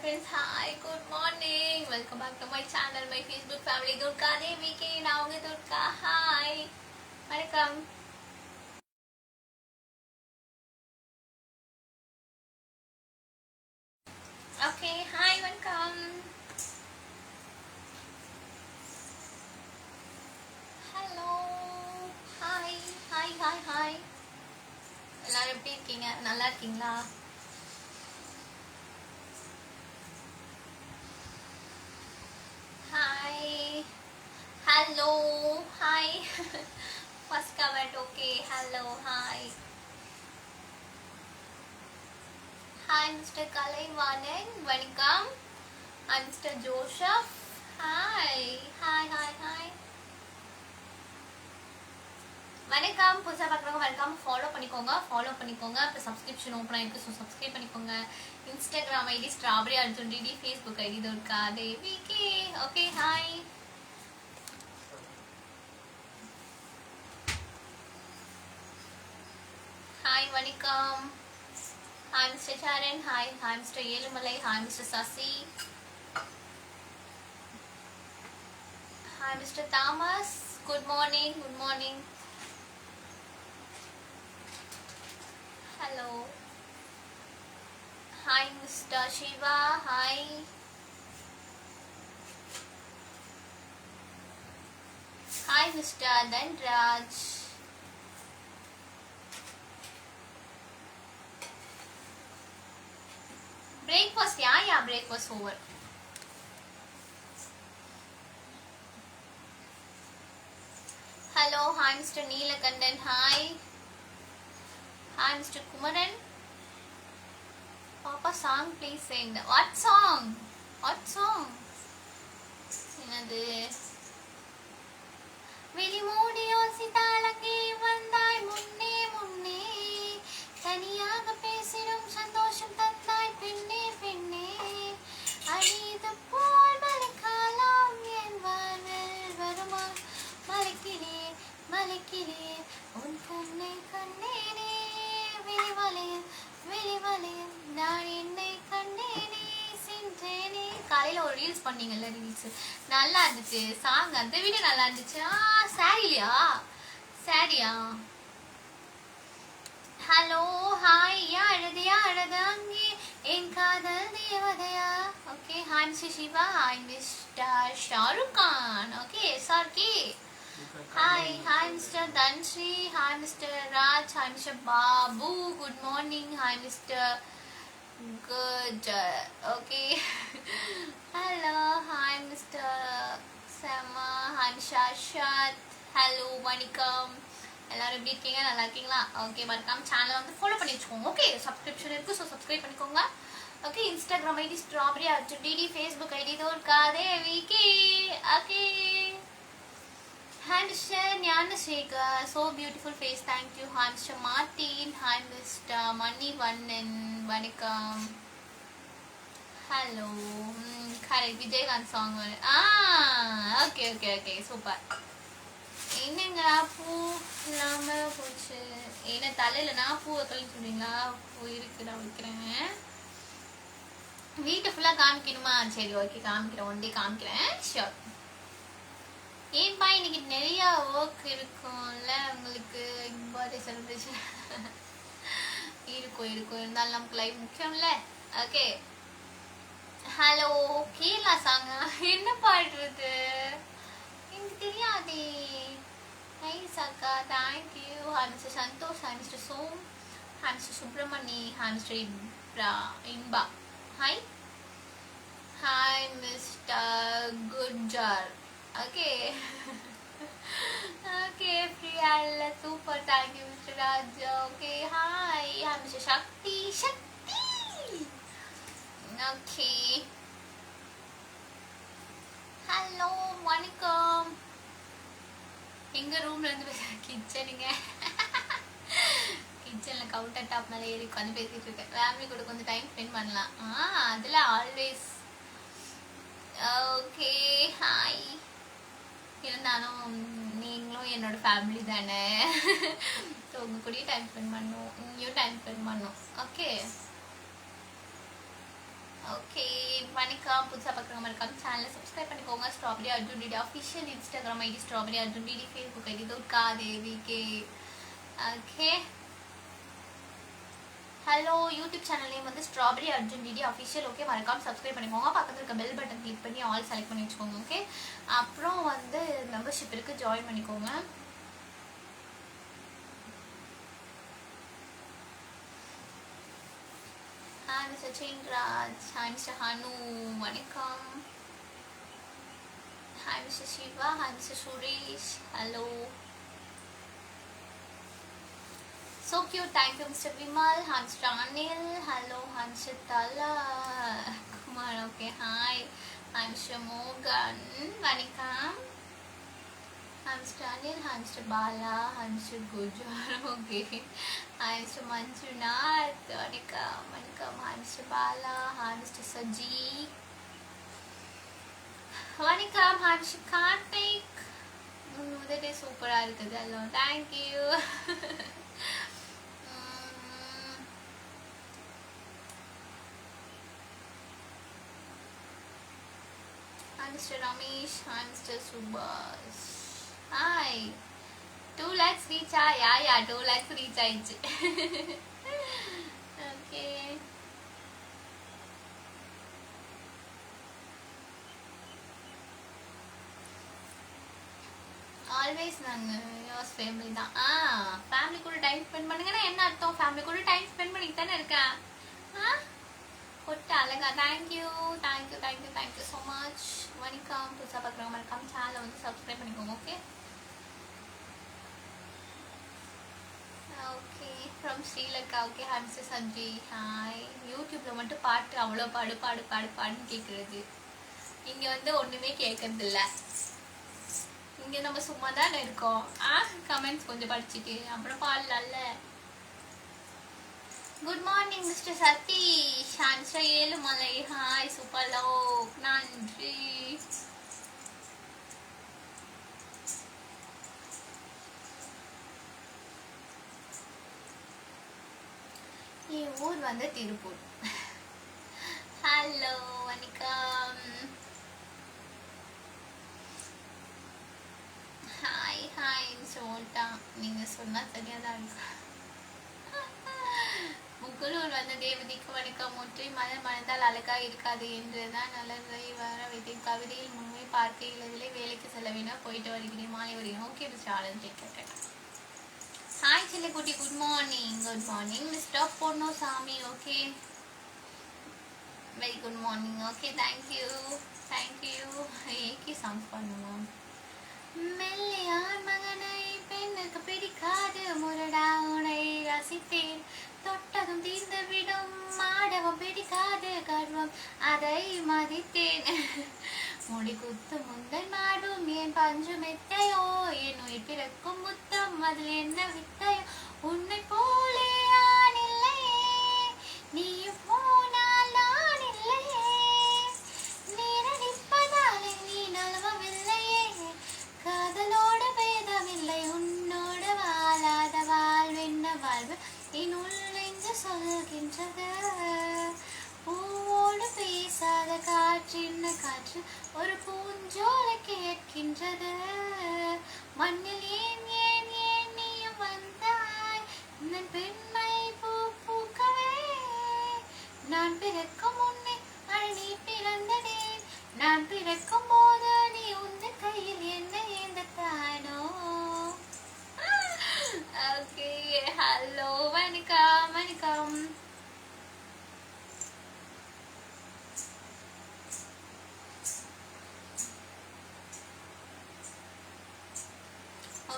friends. Hi, good morning. Welcome back to my channel, my Facebook family. Durga Devi ke நான் உங்க Durga hi வணக்கம் okay hi வணக்கம் hello hi hi hi hi எல்லாரும் எப்படி இருக்கீங்க நல்லா இருக்கீங்களா Hi. Hello. Hi. First comment. Okay. Hello. Hi. Hi, Mr. Kalaivanan. Welcome. I'm Mr. Joseph. Hi. Hi, hi, hi. வணக்கம் புதுசாக பார்க்குறவங்க வெல்கம் ஃபாலோ பண்ணிக்கோங்க ஃபாலோ பண்ணிக்கோங்க இப்போ சப்ஸ்கிரிப்ஷன் ஓப்பன் ஆயிருக்கு ஸோ சப்ஸ்கிரைப் பண்ணிக்கோங்க Instagram ID strawberry Arjun DD Facebook ID Durga Devi K okay hi hi வணக்கம் hi mister Saran hi hi mister Ezhumalai hi mister Sasi hi mister Thomas good morning good morning hello hi mister Siva hi hi mister Dhanraj breakfast yeah yeah breakfast over hello hi mister Neelakandan hi hi mister Kumaran பாப்பா song please sing what song what song என்னது விழிமூடி யோசித்தாலங்கே வந்தாய் பண்ணீங்கல்ல reels நல்லா இருந்துச்சு. Song அந்த video நல்லா இருந்துச்சு. ஆ சாரிலையா சாரியா hello hi யா அழகையா அழகாங்கே என் காதல் தேவதையா? Okay hi miss Siva hi mister Shahrukh Khan. Okay SRK hi hi mister Dhanshree. Hi mister Raj. Hi mister Babu. Good morning hi mister good. Okay hello hi mister sama hi mister hello வணக்கம் எல்லாரும் எப்படி இருக்கீங்க? நல்லா இருக்கீங்களா? Okay மறக்காம சேனலை வந்து follow பண்ணி வச்சுக்கோங்க. ஓகே சப்ஸ்கிரிப்ஷன் இருக்கு ஸோ சப்ஸ்கிரைப் பண்ணிக்கோங்க. Okay Instagram ID strawberry Arjun DD Facebook ID Durga Devi okay Hi, Mr. Nyanashekhar. So beautiful face. Thank you. Hi, Mr. Martin. Hi, Mr. Manivannan. வணக்கம் hello correct Vijayakanth song ஆ okay okay okay super என்னங்க பூ இல்லாம போச்சு என்ன தலையில நான் பூ வைக்கலன்னு சொன்னீங்களா பூ இருக்கு நான் வைக்கிறேன் வீட்டை ஃபுல்லா காமிக்கணுமா சரி ஓகே காமிக்கிறேன் ஒன் டே காமிக்கிறேன் ஷியோர் ஏன்பா இன்னைக்கு நிறைய ஒர்க் இருக்கும்ல உங்களுக்கு? பர்த்டே செலிப்ரேஷன் இருக்கும் இருக்கும். இருந்தாலும் நமக்கு லைஃப் முக்கியம்ல. ஓகே ஹலோ கேலா சாங்க? என்ன பாடுறது எனக்கு தெரியாதே. நைஸ் அக்கா thank you hi mister Santhosh hi mister Som hi mister Subramani hi mister Ibra Inba hi hi mister குட்ஜார் okay okay Priya இல்ல super thank you mister Raja okay hi hi mister Sakthi Sakthi okay hello வணக்கம் எங்க ரூம்ல இருந்து கிச்சனுங்க கிச்சன்ல counter top மேலே ஏறி உட்காந்து பேசிட்டு இருக்கேன். ஃபேமிலி கூட கொஞ்சம் டைம் ஸ்பெண்ட் பண்ணலாம். ஆ அதுல ஆல்வேஸ் ஓகே ஹாய் இருந்தாலும் நீங்களும் என்னோட ஃபேமிலி தானே. ஸோ உங்க கூடயும் டைம் ஸ்பெண்ட் பண்ணும் இங்கேயும் டைம் ஸ்பெண்ட் பண்ணும். ஓகே ஓகே வணக்கம். புதுசாக பார்க்குறவங்க இருக்காங்க சேனலை சப்ஸ்கிரைப் பண்ணிக்கோங்க. Strawberry Arjun DD official Instagram ID strawberry Arjun DD Facebook ID Durga Devi K. Okay hello YouTube channel name வந்து strawberry Arjun DD official okay மறக்காம சப்ஸ்கிரைப் பண்ணிக்கோங்க பக்கத்தில் இருக்க பெல் பட்டன் கிளிக் பண்ணி ஆல் செலக்ட் பண்ணி வச்சுக்கோங்க okay அப்புறம் வந்து மெம்பர்ஷிப் இருக்கு ஜாயின் பண்ணிக்கோங்க Hi, Mr. Chingraj. Hi, Mr. Hanu. Vanakkam. Hi, Mr. Shiva. Hi, Mr. Suresh. Hello. So cute. Thank you, Mr. Vimal. Hi, Mr. Anil. Hello, hi, Mr. Tala. Kumar, okay. Hi. Hi, Mr. Morgan. Vanakkam. Hi, Mr. Anil. Hi, Mr. Bala. Hi, Mr. Gujar. Okay. Hi, Mr. Manjunath. Vanakkam. Vanakkam. Hi, Mr. Bala. Hi, Mr. Saji. வணக்கம் hi mister Karthik முதலே சூப்பராக இருக்குது எல்லாம் mister Ramesh hi mister Subash hi two lakhs reach lakhs yeah ah? Yeah, yeah, ஆயிடுச்சு okay always நாங்கள் யோஸ் family தான். ஆ ஃபேமிலி கூட டைம் ஸ்பெண்ட் பண்ணுங்கன்னா என்ன அர்த்தம்? ஃபேமிலி கூட டைம் ஸ்பெண்ட் பண்ணிட்டு தானே இருக்கேன். ஆ? கொட்ட அழகா thank you thank you thank you thank you so much வணக்கம் புதுசாக பார்க்குறவங்க வணக்கம் சேனலை வந்து சப்ஸ்கிரைப் பண்ணிக்கோங்க okay okay from Sri Lanka okay hi Sanji hi யூடியூப்பில் மட்டும் பாட்டு அவ்வளோ பாடு பாடு பாடு பாடுன்னு கேட்குறது இங்கே வந்து ஒன்றுமே கேட்கறது இல்லை இங்கே நம்ம சும்மா தானே இருக்கோம். ஆ கமெண்ட்ஸ் கொஞ்சம் படிச்சுட்டு அப்புறம் பாடலாம்ல குட் மார்னிங் மிஸ்டர் சதீஷ் சாஞ்சா ஏழு மலை. ஹாய் சூப்பர் லவ் நன்றி. என் ஊர் வந்து திருப்பூர். ஹலோ வணக்கம். ஹாய் ஹாய்ன்னு சொல்லிட்டான் நீங்க சொன்னா தெரியாதா? தான் இருக்கும் முக்குலூர் வந்து தேவதைக்கு வணக்கம் முற்றி மலர் மணந்தால் அழகாக இருக்காது என்றுதான் நல்லதை வர வைத்தேன் கவிதையில் முன்மை பார்க்க இளவிலே வேலைக்கு செலவினா போயிட்டு வருகிறேன். மாலை வருகிறேன் ஓகே மிஸ்டர் ஆலன் கேட்டேன் hi சில்லக்குட்டி good morning good morning mister Ponnusamy. Okay. Very good morning okay thank you thank you AK songs பண்ணுவோம் மெல்லையார் மகனை பெண்ணுக்கு பிடிக்காது. முரடா உனை ரசித்தேன். தொட்டதும் தீர்ந்து விடும் மாடவம் பிடிக்காது கர்வம். அதை மதித்தேன். முடி குத்து முந்தல் மாடும். என் பஞ்சு மெத்தையோ? என் உயிர் பிறக்கும் முத்தம் அதில் என்ன வித்தையோ? உன்னை போலே கேட்கின்றது மண்ணில்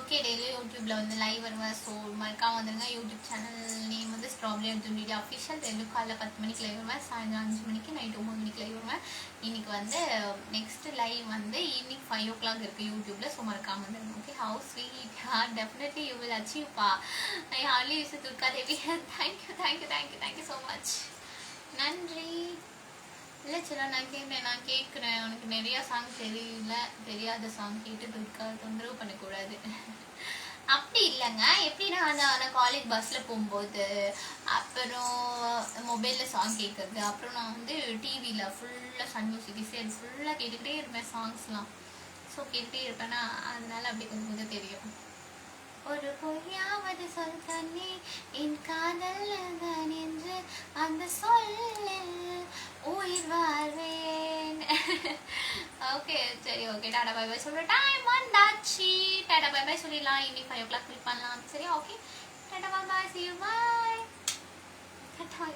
ஓகே டெய்லி யூடியூப்ல வந்து லைவ் வருவேன் ஸோ மறக்காம வந்துருங்க. யூடியூப் சேனல் நேம் வந்து ஸ்ட்ராபெரி அர்ஜுன் அஃபிஷியல் ரெண்டு காலைல பத்து மணிக்கு லைவ் வருவேன். சாயந்தரம் அஞ்சு மணிக்கு நைட் ஒம்பது மணிக்கு லைவ் வருவேன். இன்னைக்கு வந்து நெக்ஸ்ட் லைவ் வந்து ஈவினிங் ஃபைவ் ஓ கிளாக் இருக்கு யூடியூப்ல ஸோ மறக்காம வந்துருங்க. Okay how sweet her definitely you will achieve பா I Harley use Durga Devi. Thank you thank you thank you thank you so much நன்றி. இல்லை சில நான் கேட்குறேன் நான் கேட்குறேன் உனக்கு நிறையா சாங் தெரியல. தெரியாத சாங் கேட்டு துர்கா தொந்தரவு பண்ணக்கூடாது. அப்படி இல்லைங்க. எப்படின்னா அந்த நான் காலேஜ் பஸ்ஸில் போகும்போது அப்புறம் மொபைலில் சாங் கேட்குறது அப்புறம் நான் வந்து டிவியில் ஃபுல்லாக சன் மியூசிக் இசை ஃபுல்லாக கேட்டுக்கிட்டே இருப்பேன் சாங்ஸ்லாம் ஸோ கேட்டுகிட்டே இருப்பேன்னா அதனால அப்படி கொஞ்சம் கொஞ்சம் தெரியும். ஒரு பொய்யாவது சொல் தண்ணி என் காதல் என்று அந்த சொல் உயிர் வாழ்வேன் ஓகே சரி ஓகே டாடா பை பை சொல்ற டைம் வந்தாச்சு டாடா பை பை சொல்லிடலாம் evening five o'clock meet பண்ணலாம் சரி okay tata bye bye see you bye tata bye